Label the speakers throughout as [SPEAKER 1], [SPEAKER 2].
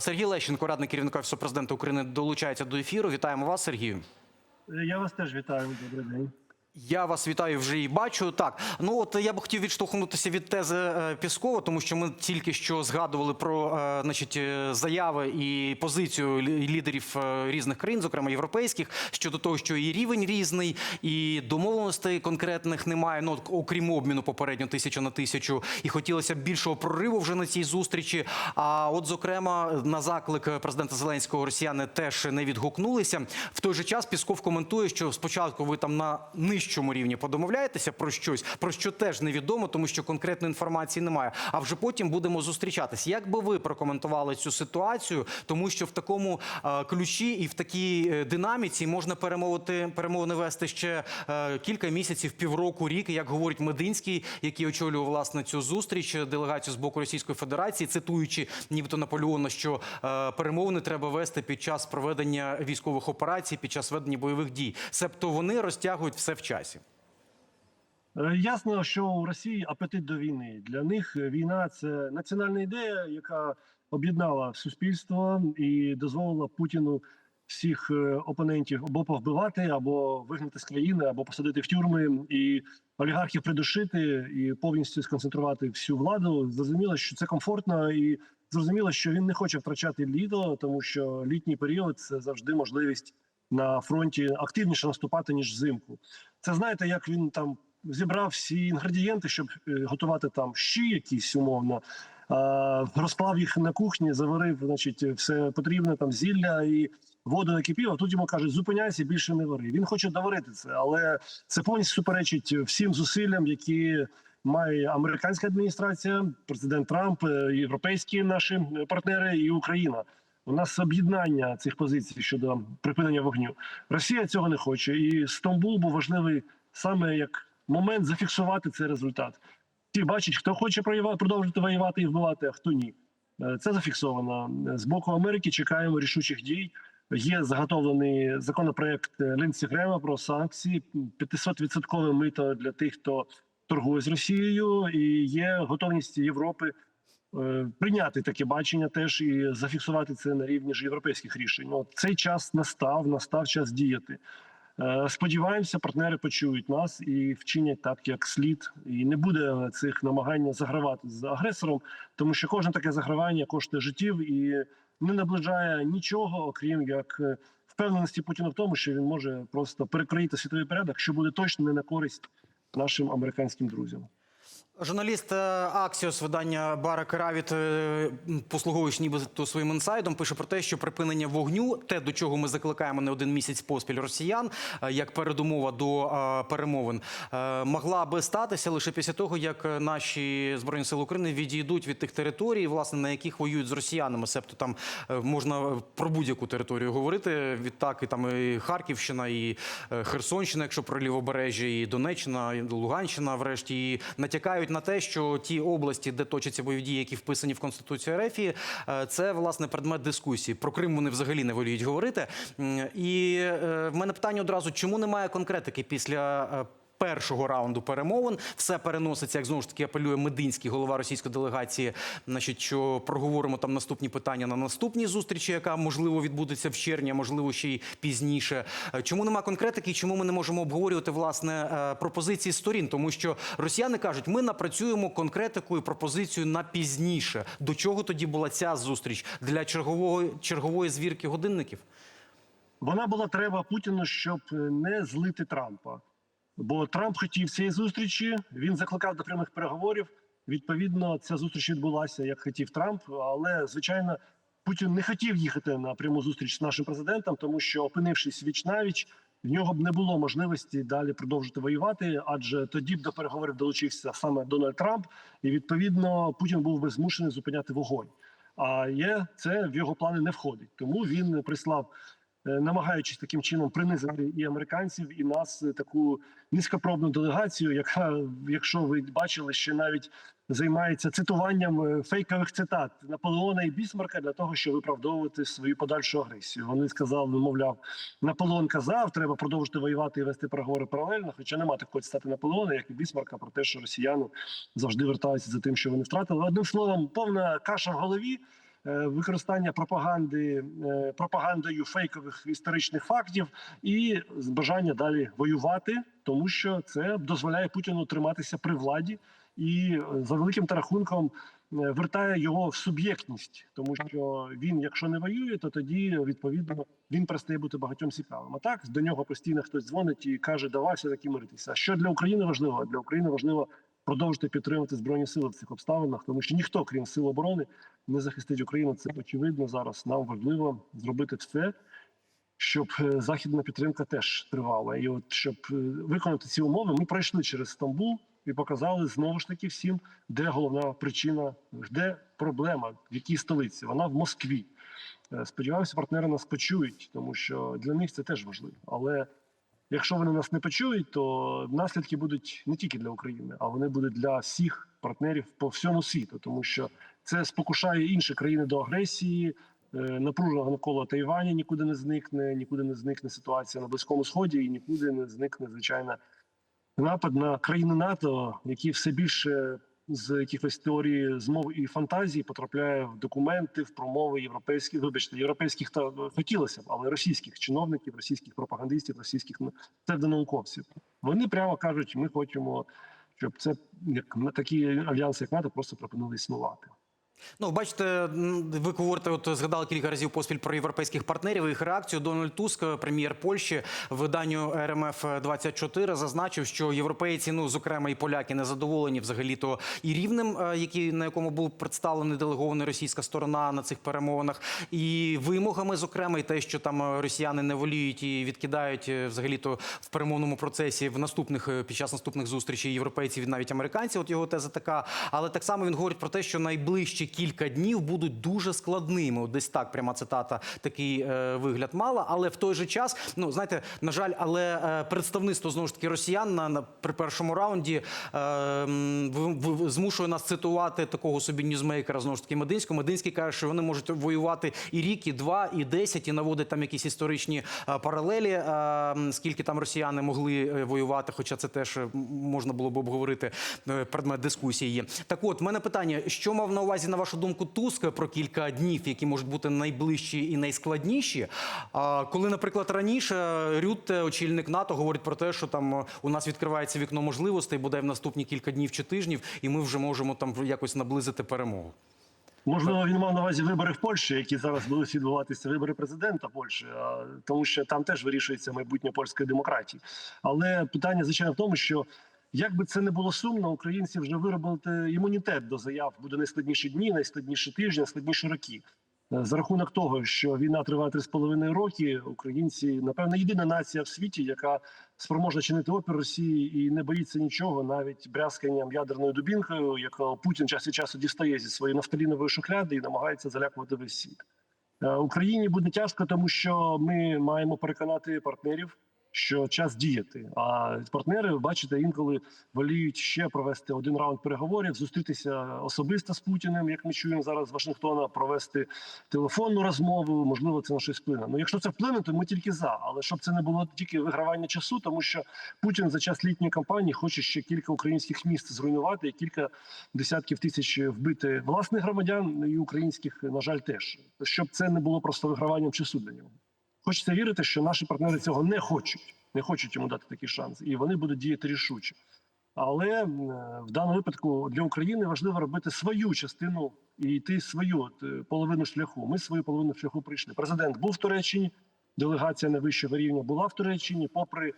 [SPEAKER 1] Сергій Лещенко, радник керівника Офісу президента України, долучається до ефіру. Вітаємо вас, Сергію.
[SPEAKER 2] Я вас теж вітаю. Добрий день.
[SPEAKER 1] Я вас вітаю вже і бачу. Так, ну от я б хотів відштовхнутися від тези е, Піскова, тому що ми тільки що згадували про е, значить, е, заяви і позицію лідерів різних країн, зокрема європейських, щодо того, що і рівень різний, і домовленостей конкретних немає. Ну окрім обміну попередньо тисячу на тисячу, і хотілося б більшого прориву вже на цій зустрічі. А от, зокрема, на заклик президента Зеленського росіяни теж не відгукнулися. В той же час Пісков коментує, що спочатку ви там на нижчому рівні подомовляєтеся про щось, про що теж невідомо, тому що конкретної інформації немає. А вже потім будемо зустрічатись. Як би ви прокоментували цю ситуацію? Тому що в такому е, ключі і в такій е, динаміці можна перемовити перемовини вести ще е, кілька місяців, півроку, рік, як говорить Мединський, який очолював власне цю зустріч е, делегацію з боку Російської Федерації, цитуючи нібито Наполеона, що е, перемовини треба вести під час проведення військових операцій, під час ведення бойових дій. Себто вони розтягують все в часі.
[SPEAKER 2] Е, Ясно, що у Росії апетит до війни. Для них війна це національна ідея, яка об'єднала суспільство і дозволила Путіну всіх е, опонентів або повбивати, або вигнати з країни, або посадити в тюрми, і олігархів придушити і повністю сконцентрувати всю владу. Зрозуміло, що це комфортно, і зрозуміло, що він не хоче втрачати літо, тому що літній період це завжди можливість на фронті активніше наступати ніж взимку. Це знаєте, як він там зібрав всі інгредієнти, щоб е, готувати там щі якісь умовно. Розклав їх на кухні, заварив, значить, все потрібне там зілля і воду накипів. А тут йому кажуть, зупиняйся, більше не вари. Він хоче доварити це, але це повністю суперечить всім зусиллям, які має американська адміністрація, президент Трамп, е, європейські наші партнери і Україна. У нас об'єднання цих позицій щодо припинення вогню. Росія цього не хоче, і Стамбул був важливий саме як момент зафіксувати цей результат. Ті бачать, хто хоче продовжити воювати і вбивати, а хто ні. Е, Це зафіксовано з боку Америки. Чекаємо рішучих дій. Є заготовлений законопроект Лінсі Грема про санкції 500% мито для тих, хто торгує з Росією, і є готовність Європи прийняти таке бачення теж і зафіксувати це на рівні ж європейських рішень. От цей час настав, настав час діяти. Е, Сподіваємося, партнери почують нас і вчинять так, як слід, і не буде цих намагань загравати з агресором, тому що кожне таке загравання коштує життів і не наближає нічого, окрім як е, впевненості Путіна в тому, що він може просто перекроїти світовий порядок, що буде точно не на користь нашим американським друзям.
[SPEAKER 1] Журналіст е, Аксіос видання Барак Равіт, е, послуговуючи нібито своїм інсайдом, пише про те, що припинення вогню, те, до чого ми закликаємо не один місяць поспіль росіян, е, як передумова до е, перемовин, е, могла би статися лише після того, як е, наші збройні сили України відійдуть від тих територій, власне на яких воюють з росіянами. Себто там е, можна про будь-яку територію говорити. Відтак і там і Харківщина, і е, Херсонщина, якщо про лівобережжя, і Донеччина, і Луганщина, врешті і натякають на те, що ті області, де точаться бойові дії, які вписані в конституцію РФ, е, це власне предмет дискусії. Про Крим вони взагалі не воліють говорити. І е, в мене питання одразу: чому немає конкретики після? Першого раунду перемовин все переноситься, як знову ж таки апелює Мединський, голова російської делегації. Значить, що проговоримо там наступні питання на наступній зустрічі, яка можливо відбудеться в червні, а можливо ще й пізніше. Е, Чому нема конкретики? Чому ми не можемо обговорювати власне е, пропозиції сторін? Тому що росіяни кажуть, ми напрацюємо конкретику і пропозицію на пізніше. До чого тоді була ця зустріч для чергового чергової звірки годинників?
[SPEAKER 2] Вона була треба Путіну, щоб е, не злити Трампа. Бо Трамп хотів цієї зустрічі, він закликав до прямих переговорів. Відповідно, ця зустріч відбулася, як хотів Трамп. Але звичайно, Путін не хотів їхати на пряму зустріч з нашим президентом, тому що, опинившись віч навіч, в нього б не було можливості далі продовжити воювати, адже тоді б до переговорів долучився саме Дональд Трамп, і відповідно Путін був би змушений зупиняти вогонь. А є це в його плани не входить. Тому він прислав намагаючись таким чином принизити і американців, і нас е, таку низькопробну делегацію, яка, якщо ви бачили, ще навіть займається цитуванням е, фейкових цитат Наполеона і Бісмарка для того, щоб виправдовувати свою подальшу агресію. Вони сказали, мовляв, Наполеон казав, треба продовжити воювати і вести переговори паралельно. Хоча нема такої цитати Наполеона, як і Бісмарка, про те, що росіяни завжди вертаються за тим, що вони втратили. Одним словом, повна каша в голові. Е, використання пропаганди е, пропагандою фейкових історичних фактів і бажання далі воювати, тому що це дозволяє Путіну триматися при владі і е, за великим рахунком вертає його в суб'єктність, тому що він, якщо не воює, то тоді відповідно він перестає бути багатьом цікавим. А так до нього постійно хтось дзвонить і каже, давай таки миритися. А що для України важливо? Для України важливо продовжити підтримувати збройні сили в цих обставинах, тому що ніхто, крім сил оборони, не захистить Україну. Це очевидно зараз. Нам важливо зробити все. Щоб е, західна підтримка теж тривала, і от щоб е, виконати ці умови, ми пройшли через Стамбул і показали знову ж таки всім, де головна причина, де проблема, в якій столиці. Вона в Москві. Е, Сподіваюся, партнери нас почують, тому що для них це теж важливо. Але якщо вони нас не почують, то наслідки будуть не тільки для України, а вони будуть для всіх партнерів по всьому світу, тому що це спокушає інші країни до агресії. Е, Напружена навколо Тайваня нікуди не зникне, нікуди не зникне ситуація на близькому сході, і нікуди не зникне звичайно напад на країни НАТО, які все більше з якихось теорії змов і фантазії потрапляє в документи, в промови європейських, вибачте, європейських та хотілося б, але російських чиновників, російських пропагандистів, російських псевдонауковців. Вони прямо кажуть, ми хочемо, щоб це як такі альянси, як НАТО, просто припинили існувати.
[SPEAKER 1] Ну, бачите, ви говорите, от згадали кілька разів поспіль про європейських партнерів. і Їх реакцію Дональд Туск, прем'єр Польщі, виданню РМФ 24 зазначив, що європейці, ну зокрема і поляки, не задоволені взагалі то і рівнем, е, який на якому був представлений делегований російська сторона на цих перемовинах, і вимогами, зокрема, і те, що там е, росіяни не воліють і відкидають е, взагалі то в перемовному процесі в наступних під час наступних зустрічей європейців і навіть американців. От його теза така. Але так само він говорить про те, що найближчі кілька днів будуть дуже складними. От десь так пряма цитата такий е, вигляд мала. Але в той же час, ну знаєте, на жаль, але е, представництво знову ж таки росіян на, на при першому раунді е, в- в- змушує нас цитувати такого собі ньюзмейкера знову ж таки Мединського. Мединський каже, що вони можуть воювати і рік, і два, і десять, і наводить там якісь історичні е, паралелі. е, скільки там росіяни могли е, воювати, хоча це теж можна було б обговорити е, предмет дискусії. Так, от в мене питання: що мав на увазі на вашу думку Туск про кілька днів, які можуть бути найближчі і найскладніші? А коли, наприклад, раніше Рютте, очільник НАТО, говорить про те, що там е, у нас відкривається вікно можливостей, буде в наступні кілька днів чи тижнів, і ми вже можемо там якось наблизити перемогу.
[SPEAKER 2] Можливо, він мав на увазі вибори в Польщі, які зараз будуть відбуватися вибори президента Польщі, тому що там теж вирішується майбутнє польської демократії. Але питання звичайно в тому, що як би це не було сумно, українці вже виробили імунітет до заяв буде найскладніші дні, найскладніші тижні, найскладніші роки. Е, За рахунок того, що війна триває три з половиною роки, українці напевно єдина нація в світі, яка спроможна чинити опір Росії і не боїться нічого, навіть брязканням ядерною дубінкою, яку Путін час від часу дістає зі своєї нафталінової шухляди і намагається залякувати весь світ. Е, Україні буде тяжко, тому що ми маємо переконати партнерів, що час діяти. А партнери, бачите, інколи воліють ще провести один раунд переговорів, зустрітися особисто з Путіним, як ми чуємо зараз з Вашингтона, провести телефонну розмову. Можливо, це на щось вплине. Ну, якщо це вплине, то ми тільки за. Але щоб це не було тільки вигравання часу, тому що Путін за час літньої кампанії хоче ще кілька українських міст зруйнувати і кілька десятків тисяч вбити власних громадян і українських, на жаль, теж щоб це не було просто виграванням часу для нього. Хочеться вірити, що наші партнери цього не хочуть, не хочуть йому дати такий шанс, і вони будуть діяти рішуче. Але е, в даному випадку для України важливо робити свою частину і йти свою е, половину шляху. Ми свою половину шляху прийшли. Президент був в Туреччині, делегація найвищого рівня була в Туреччині, попри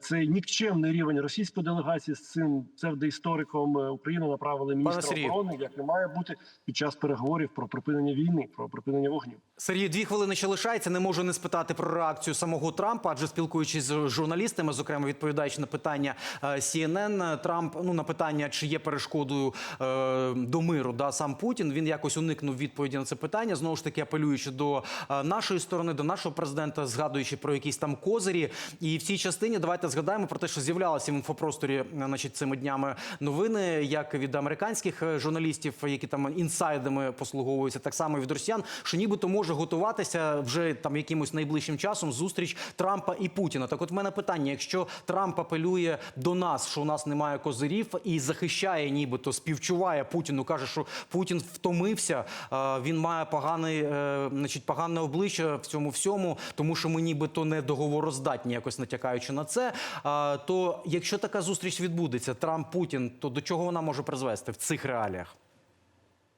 [SPEAKER 2] цей нікчемний рівень російської делегації з цим псевдоісториком е, Україна направила міністра
[SPEAKER 1] Сергію.
[SPEAKER 2] оборони, як і має бути під час переговорів про припинення війни, про припинення вогню.
[SPEAKER 1] Сергій, дві хвилини ще лишається. Не можу не спитати про реакцію самого Трампа, адже спілкуючись з журналістами, зокрема відповідаючи на питання е, CNN, Трамп ну на питання, чи є перешкодою е, до миру, да сам Путін. Він якось уникнув відповіді на це питання. Знову ж таки, апелюючи до е, нашої сторони, до нашого президента, згадуючи про якісь там козирі. І в цій частині давайте давайте згадаємо про те, що з'являлися в інфопросторі значить, цими днями новини, як від американських е, журналістів, які там інсайдами послуговуються, так само і від росіян, що нібито може готуватися вже там якимось найближчим часом зустріч Трампа і Путіна. Так, от в мене питання: якщо Трамп апелює до нас, що у нас немає козирів, і захищає, нібито співчуває Путіну, каже, що Путін втомився, е, він має поганий, е, значить, погане обличчя в цьому всьому, тому що ми нібито не договороздатні, якось натякаючи на це. Е, То якщо така зустріч відбудеться, Трамп Путін, то до чого вона може призвести в цих реаліях?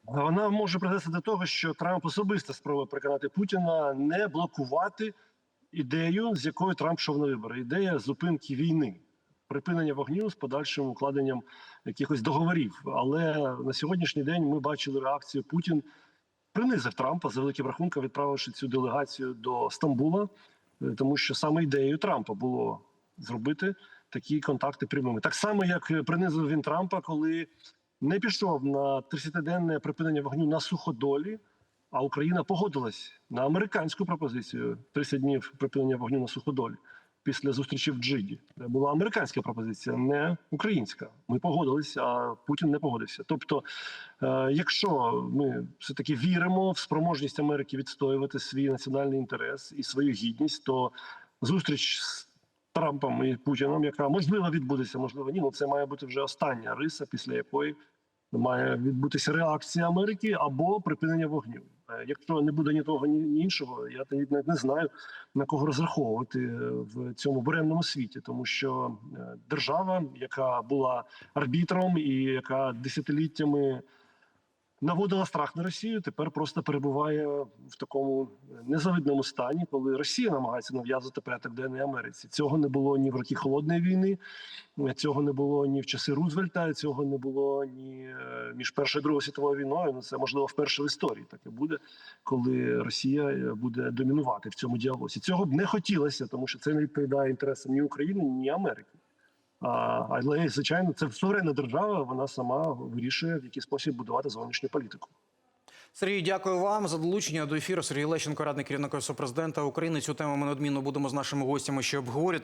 [SPEAKER 2] Вона може призвести до того, що Трамп особисто спробує переконати Путіна не блокувати ідею, з якою Трамп йшов на вибори. Ідея зупинки війни, припинення вогню з подальшим укладенням якихось договорів. Але на сьогоднішній день ми бачили реакцію Путін принизив Трампа за великим рахунком, відправивши цю делегацію до Стамбула, е, тому що саме ідеєю Трампа було зробити такі контакти прямими. Так само, як е, принизив він Трампа, коли не пішов на 30-денне припинення вогню на суходолі. А Україна погодилась на американську пропозицію 30 днів припинення вогню на суходолі після зустрічі в Джиді. Це була американська пропозиція, не українська. Ми погодились, а Путін не погодився. Тобто, е, якщо ми все таки віримо в спроможність Америки відстоювати свій національний інтерес і свою гідність, то зустріч з Трампом і Путіном, яка можливо відбудеться, можливо, ні. Ну це має бути вже остання риса, після якої має відбутися реакція Америки або припинення вогню. Е, Якщо не буде ні того, ні іншого, я навіть не, не знаю на кого розраховувати е, в цьому буремному світі, тому що е, держава, яка була арбітром і яка десятиліттями наводила страх на Росію, тепер просто перебуває в такому незавидному стані, коли Росія намагається нав'язати порядок денний Америці. Цього не було ні в роки холодної війни, цього не було ні в часи Рузвельта, цього не було ні е, між першою і другою світовою війною. Ну це можливо вперше в історії таке буде, коли Росія е, буде домінувати в цьому діалозі. Цього б не хотілося, тому що це не відповідає інтересам ні України, ні Америки. Але звичайно, це суверенна держава. Вона сама вирішує в який спосіб будувати зовнішню політику.
[SPEAKER 1] Сергій, дякую вам за долучення до ефіру. Сергій Лещенко, радник керівника президента України. Цю тему ми неодмінно будемо з нашими гостями ще обговорювати.